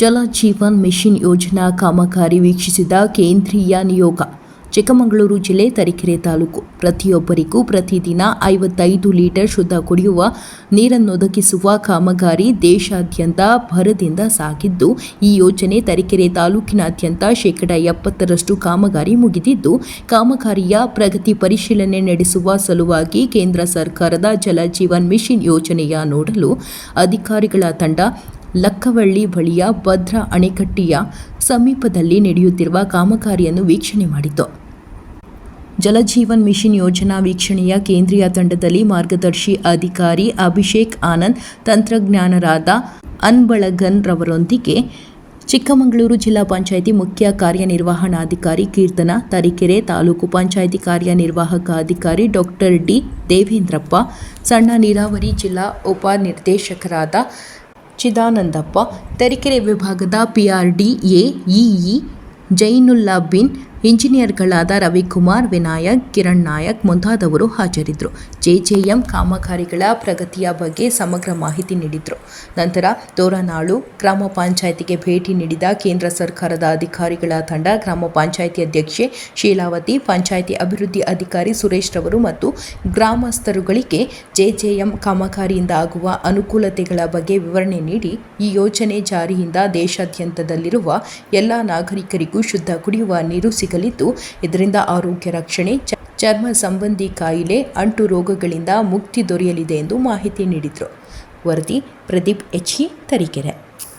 ಜಲ ಜೀವನ್ ಮಿಷನ್ ಯೋಜನಾ ಕಾಮಗಾರಿ ವೀಕ್ಷಿಸಿದ ಕೇಂದ್ರೀಯ ನಿಯೋಗ. ಚಿಕ್ಕಮಗಳೂರು ಜಿಲ್ಲೆ ತರೀಕೆರೆ ತಾಲೂಕು. ಪ್ರತಿಯೊಬ್ಬರಿಗೂ ಪ್ರತಿದಿನ ಐವತ್ತೈದು ಲೀಟರ್ ಶುದ್ಧ ಕುಡಿಯುವ ನೀರನ್ನೊದಗಿಸುವ ಕಾಮಗಾರಿ ದೇಶಾದ್ಯಂತ ಭರದಿಂದ ಸಾಗಿದ್ದು, ಈ ಯೋಜನೆ ತರೀಕೆರೆ ತಾಲೂಕಿನಾದ್ಯಂತ ಶೇಕಡ ಎಪ್ಪತ್ತರಷ್ಟು ಕಾಮಗಾರಿ ಮುಗಿದಿದ್ದು, ಕಾಮಗಾರಿಯ ಪ್ರಗತಿ ಪರಿಶೀಲನೆ ನಡೆಸುವ ಸಲುವಾಗಿ ಕೇಂದ್ರ ಸರ್ಕಾರದ ಜಲಜೀವನ್ ಮಿಷನ್ ಯೋಜನೆಯ ನೋಡಲು ಅಧಿಕಾರಿಗಳ ತಂಡ ಲಕ್ಕವಳ್ಳಿ ಬಳಿಯ ಭದ್ರಾ ಅಣೆಕಟ್ಟೆಯ ಸಮೀಪದಲ್ಲಿ ನಡೆಯುತ್ತಿರುವ ಕಾಮಗಾರಿಯನ್ನು ವೀಕ್ಷಣೆ ಮಾಡಿತು. ಜಲಜೀವನ್ ಮಿಷನ್ ಯೋಜನಾ ವೀಕ್ಷಣೆಯ ಕೇಂದ್ರೀಯ ತಂಡದಲ್ಲಿ ಮಾರ್ಗದರ್ಶಿ ಅಧಿಕಾರಿ ಅಭಿಷೇಕ್ ಆನಂದ್, ತಂತ್ರಜ್ಞಾನರಾದ ಅನ್ಬಳಗನ್ ರವರೊಂದಿಗೆ ಚಿಕ್ಕಮಗಳೂರು ಜಿಲ್ಲಾ ಪಂಚಾಯಿತಿ ಮುಖ್ಯ ಕಾರ್ಯನಿರ್ವಹಣಾಧಿಕಾರಿ ಕೀರ್ತನ ತರೀಕೆರೆ ತಾಲೂಕು ಪಂಚಾಯಿತಿ ಕಾರ್ಯನಿರ್ವಾಹಕ ಅಧಿಕಾರಿ ಡಾಕ್ಟರ್ ಡಿ ದೇವೇಂದ್ರಪ್ಪ, ಸಣ್ಣ ನೀರಾವರಿ ಜಿಲ್ಲಾ ಉಪನಿರ್ದೇಶಕರಾದ ಚಿದಾನಂದಪ್ಪ ತರೀಕೆರೆ ವಿಭಾಗದ ಪಿಆರ್ಡಿ ಎಇಇ ಜೈನುಲ್ಲಾ ಬಿನ್ ಇಂಜಿನಿಯರ್ಗಳಾದ ರವಿಕುಮಾರ್, ವಿನಾಯಕ್, ಕಿರಣ್ ನಾಯಕ್ ಮುಂತಾದವರು ಹಾಜರಿದ್ದರು. ಜೆಜೆಎಂ ಕಾಮಗಾರಿಗಳ ಪ್ರಗತಿಯ ಬಗ್ಗೆ ಸಮಗ್ರ ಮಾಹಿತಿ ನೀಡಿದರು. ನಂತರ ತೋರನಾಳು ಗ್ರಾಮ ಪಂಚಾಯಿತಿಗೆ ಭೇಟಿ ನೀಡಿದ ಕೇಂದ್ರ ಸರ್ಕಾರದ ಅಧಿಕಾರಿಗಳ ತಂಡ ಗ್ರಾಮ ಪಂಚಾಯಿತಿ ಅಧ್ಯಕ್ಷೆ ಶೀಲಾವತಿ, ಪಂಚಾಯಿತಿ ಅಭಿವೃದ್ಧಿ ಅಧಿಕಾರಿ ಸುರೇಶ್ ರವರು ಮತ್ತು ಗ್ರಾಮಸ್ಥರುಗಳಿಗೆ ಜೆಜೆಎಂ ಕಾಮಗಾರಿಯಿಂದ ಆಗುವ ಅನುಕೂಲತೆಗಳ ಬಗ್ಗೆ ವಿವರಣೆ ನೀಡಿ, ಈ ಯೋಜನೆ ಜಾರಿಯಿಂದ ದೇಶಾದ್ಯಂತದಲ್ಲಿರುವ ಎಲ್ಲ ನಾಗರಿಕರಿಗೂ ಶುದ್ಧ ಕುಡಿಯುವ ನೀರು ಸಿಗಲಿದ್ದು ಇದರಿಂದ ಆರೋಗ್ಯ ರಕ್ಷಣೆ ಚರ್ಮ ಸಂಬಂಧಿ ಕಾಯಿಲೆ, ಅಂಟು ರೋಗಗಳಿಂದ ಮುಕ್ತಿ ದೊರೆಯಲಿದೆ ಎಂದು ಮಾಹಿತಿ ನೀಡಿದರು. ವರದಿ ಪ್ರದೀಪ್ ಎಚ್ ತರೀಕೆರೆ.